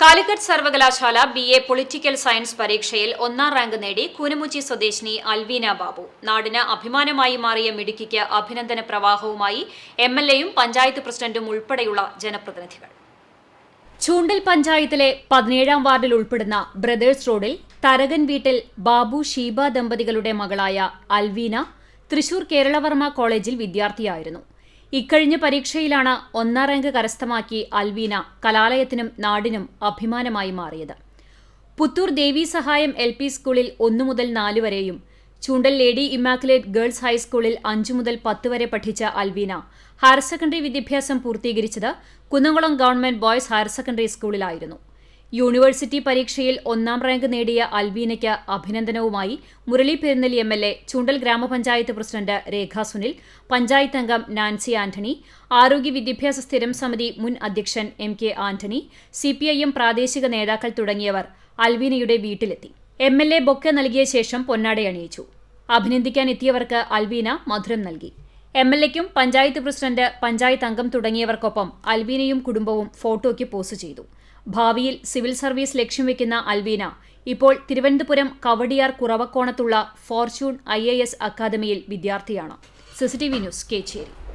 കാലിക്കറ്റ് സർവകലാശാല B A political science പരീക്ഷയിൽ ഒന്നാം റാങ്ക് നേടി കൂനമുച്ചി സ്വദേശിനി അൽവീന ബാബു. നാടിന് അഭിമാനമായി മാറിയ മിടുക്കിക്ക് അഭിനന്ദന പ്രവാഹവുമായി എം എൽ എയും പഞ്ചായത്ത് പ്രസിഡന്റും ഉൾപ്പെടെയുള്ള ജനപ്രതിനിധികൾ. ചൂണ്ടൽ പഞ്ചായത്തിലെ പതിനേഴാം വാർഡിൽ ഉൾപ്പെടുന്ന ബ്രദേഴ്സ് റോഡിൽ തരകൻ വീട്ടിൽ ബാബു ഷീബ ദമ്പതികളുടെ മകളായ അൽവീന തൃശൂർ കേരളവർമ്മ കോളേജിൽ വിദ്യാർത്ഥിയായിരുന്നു. ഇക്കഴിഞ്ഞ പരീക്ഷയിലാണ് ഒന്നാം റാങ്ക് കരസ്ഥമാക്കി അൽവീന കലാലയത്തിനും നാടിനും അഭിമാനമായി മാറിയത്. പുത്തൂർ ദേവി സഹായം എൽ പി സ്കൂളിൽ ഒന്നു മുതൽ നാല് വരെയും ചൂണ്ടൽ ലേഡി ഇമാക്കുലേറ്റ് ഗേൾസ് ഹൈസ്കൂളിൽ അഞ്ചു മുതൽ പത്ത് വരെ പഠിച്ച അൽവീന ഹയർ സെക്കൻഡറി വിദ്യാഭ്യാസം പൂർത്തീകരിച്ചത് Kunnamkulam government boys higher secondary സ്കൂളിലായിരുന്നു. യൂണിവേഴ്സിറ്റി പരീക്ഷയിൽ ഒന്നാം റാങ്ക് നേടിയ അൽവീനയ്ക്ക് അഭിനന്ദനവുമായി Murali Perunelli M L A Choondal ഗ്രാമപഞ്ചായത്ത് പ്രസിഡന്റ് രേഖാ സുനിൽ പഞ്ചായത്ത് അംഗം നാൻസി ആന്റണി ആരോഗ്യ വിദ്യാഭ്യാസ സ്ഥിരം സമിതി മുൻ അധ്യക്ഷൻ എം കെ ആന്റണി സിപിഐഎം പ്രാദേശിക നേതാക്കൾ തുടങ്ങിയവർ അൽവീനയുടെ വീട്ടിലെത്തി. എം എൽ എ ബൊക്കെ നൽകിയ ശേഷം പൊന്നാടയണിയിച്ചു അഭിനന്ദിക്കാൻ എത്തിയവർക്ക് അൽവീന മധുരം നൽകി. എം എൽ എക്കും പഞ്ചായത്ത് പ്രസിഡന്റ് പഞ്ചായത്ത് അംഗം തുടങ്ങിയവർക്കൊപ്പം അൽവീനയും കുടുംബവും ഫോട്ടോയ്ക്ക് പോസ്റ്റ് ചെയ്തു. ഭാവിയിൽ സിവിൽ സർവീസ് ലക്ഷ്യം വെക്കുന്ന അൽവീന ഇപ്പോൾ തിരുവനന്തപുരം കവടിയാർ കുറവക്കോണത്തുള്ള ഫോർച്യൂൺ ഐ അക്കാദമിയിൽ വിദ്യാർത്ഥിയാണ്. CCTV news Kechery.